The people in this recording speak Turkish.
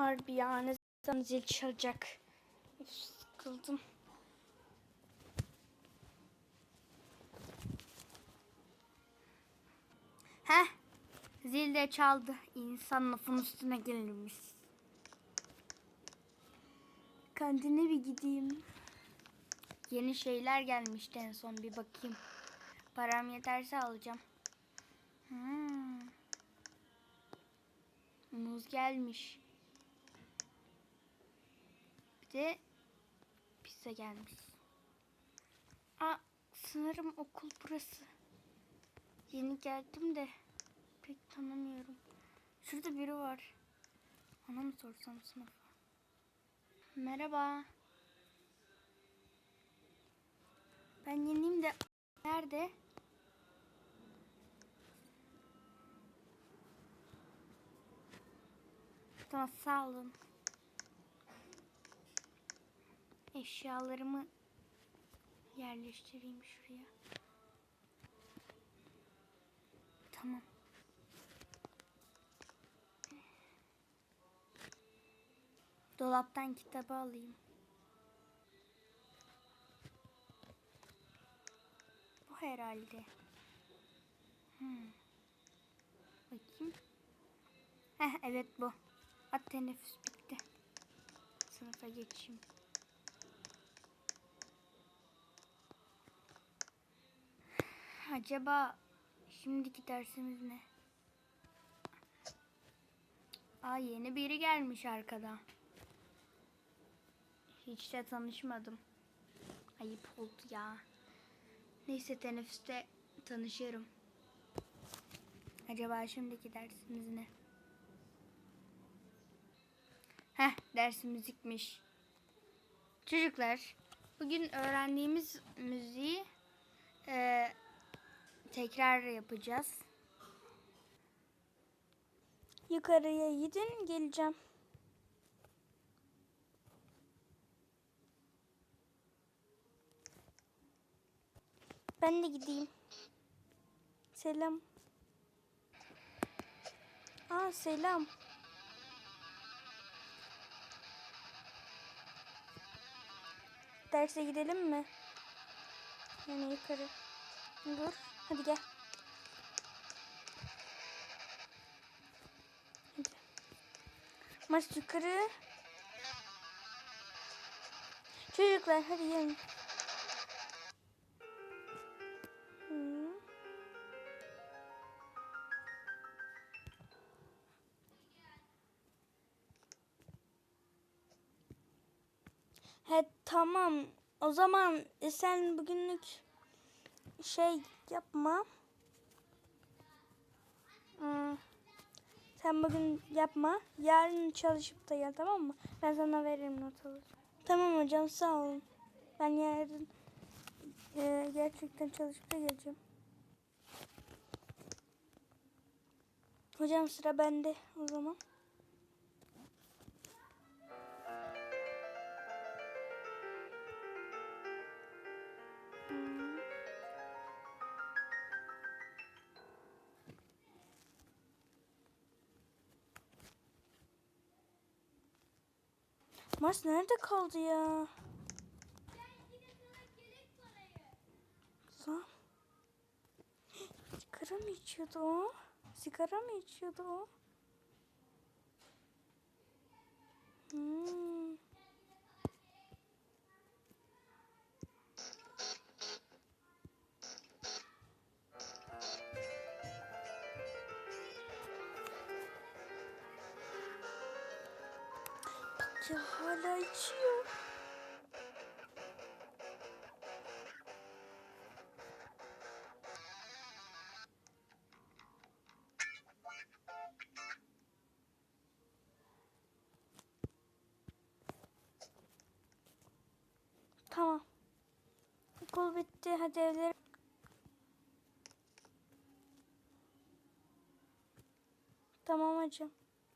Harbi ya ne zaman zil çalacak. Üf, sıkıldım. Heh. Zil de çaldı. İnsan lafın üstüne gelirmiş. Kantine bir gideyim. Yeni şeyler gelmişti en son bir bakayım. Param yeterse alacağım. Hmm. Muz gelmiş. Bir de pizza gelmiş. Aa, sanırım okul burası. Yeni geldim de pek tanımıyorum. Şurada biri var. Ona mı sorsam sınıfa? Merhaba. Ben yeniyim de nerede? Tamam sağ olun. Eşyalarımı yerleştireyim şuraya. Tamam. Dolaptan kitabı alayım. Bu herhalde. Hmm. Bakayım. Heh evet bu. At teneffüs bitti. Sınıfa geçeyim. Acaba şimdiki dersimiz ne? Aa yeni biri gelmiş arkada. Hiç de tanışmadım. Ayıp oldu ya. Neyse teneffüste tanışırım. Acaba şimdiki dersimiz ne? Heh, ders müzikmiş. Çocuklar, bugün öğrendiğimiz müziği e, tekrar yapacağız. Yukarıya gidin, geleceğim. Ben de gideyim. Selam. Aa selam. Derse gidelim mi? Yani yukarı. Dur. Hadi gel. Hadi. Marş yukarı. Çocuklar hadi gelin. He tamam. O zaman sen bugünlük şey yapma. Hmm. Sen bugün yapma. Yarın çalışıp da gel tamam mı? Ben sana veririm not. Tamam hocam sağ olun. Ben yarın e, gerçekten çalışıp da geleceğim. Hocam sıra bende o zaman. Mars nerede kaldı ya? Sigara mı içiyordu o? Sigara mı içiyordu o? Ya hala içiyor. Tamam. Okul bitti. Hadi evlere. Tamam hocam.